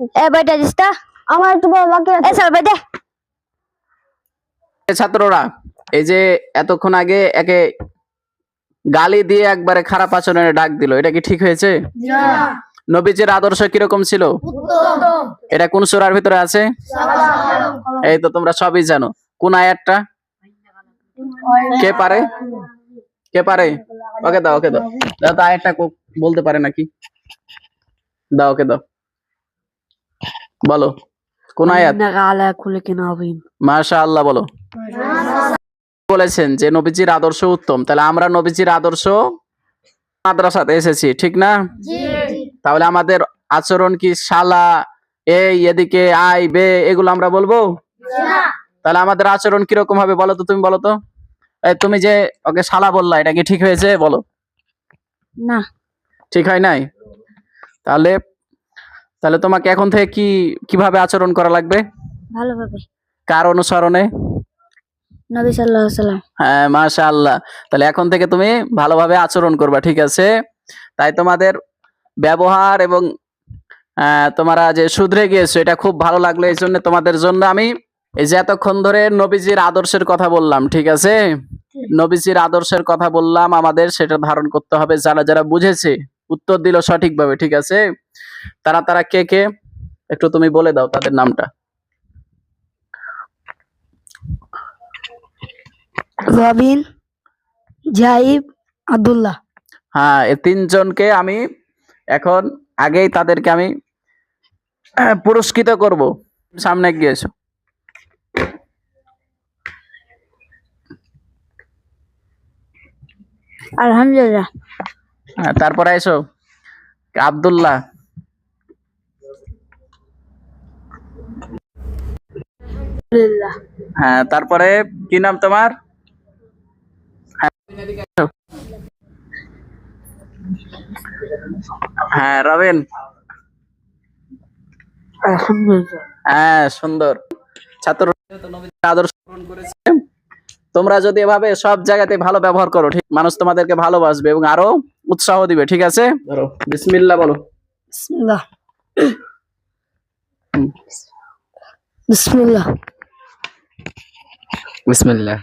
এ this তো। আমার একটু বাকি আছে। চল দে ছাত্ররা এই যে এতক্ষণ আগে একে গালি দিয়ে একবারে খারাপ আচরণের ডাক দিল এটা কি ঠিক হয়েছে? নবীজির আদর্শ কীরকম ছিল? এটা কোন সূরার ভিতরে আছে? এই তো তোমরা সবই জানো। কোন আয়াতটা? কে পারে? কে পারে? ওকে দাও ওকে দাও। দাও তো আয়াতটা বলতে পারে নাকি? দাও ওকে দাও। বলো কোন বলো। বলেছেন যে নবীজির আদর্শ উত্তম। তাহলে আমরা নবীজির আদর্শ মাদ্রাসাতে এসেছি ঠিক না? তাহলে আমাদের আচরণ কি শালা এই এদিকে আই বে এগুলো আমরা বলব? তাহলে আমাদের আচরণ কীরকম হবে বলো তো তুমি বলো তো? তুমি যে ওকে শালা বলল এটা কি ঠিক হয়েছে? বলো। না। ঠিক হয় নাই? তাহলে তাহলে তোমাকে এখন থেকে কি কীভাবে আচরণ করা লাগবে? ভালোভাবে। কার অনুসরণে? নবী সাল্লাল্লাহু আলাইহি সাল্লাম হ্যাঁ মাশা আল্লাহ তাহলে এখন থেকে তুমি ভালোভাবে আচরণ করবা ঠিক আছে? তাই তোমাদের ব্যবহার এবং তোমরা যে শুধরে গিয়েছো এটা খুব ভালো লাগল। এই জন্য তোমাদের জন্য আমি এই যে এতক্ষণ ধরে নবীজির আদর্শের কথা বললাম ঠিক আছে? নবীজির আদর্শের কথা বললাম আমাদের সেটা ধারণ করতে হবে। যারা যারা বুঝেছে উত্তর দিল সঠিকভাবে ঠিক আছে? তারা তারা কে কে? একটু তুমি বলে দাও তাদের নামটা। রবিন জাইব আব্দুল্লাহ। হ্যাঁ এই তিনজনকে আমি এখন আগেই তাদেরকে আমি পুরস্কৃত করব। সামনে গিয়েছো আলহামদুলিল্লাহ। হ্যাঁ তারপরে এসো। আব্দুল্লাহ। হ্যাঁ তারপরে কি নাম তোমার? হ্যাঁ, হ্যাঁ রবিন হ্যাঁ সুন্দর। ছাত্র আদর্শ গ্রহণ করেছে। তোমরা যদি এভাবে সব জায়গাতে ভালো ব্যবহার করো ঠিক? মানুষ তোমাদেরকে ভালোবাসবে এবং আরও উৎসাহ দিবে ঠিক আছে? ধরো। বিসমিল্লাহ বলো। বিসমিল্লাহ। বিসমিল্লাহ। বিসমিল্লাহ।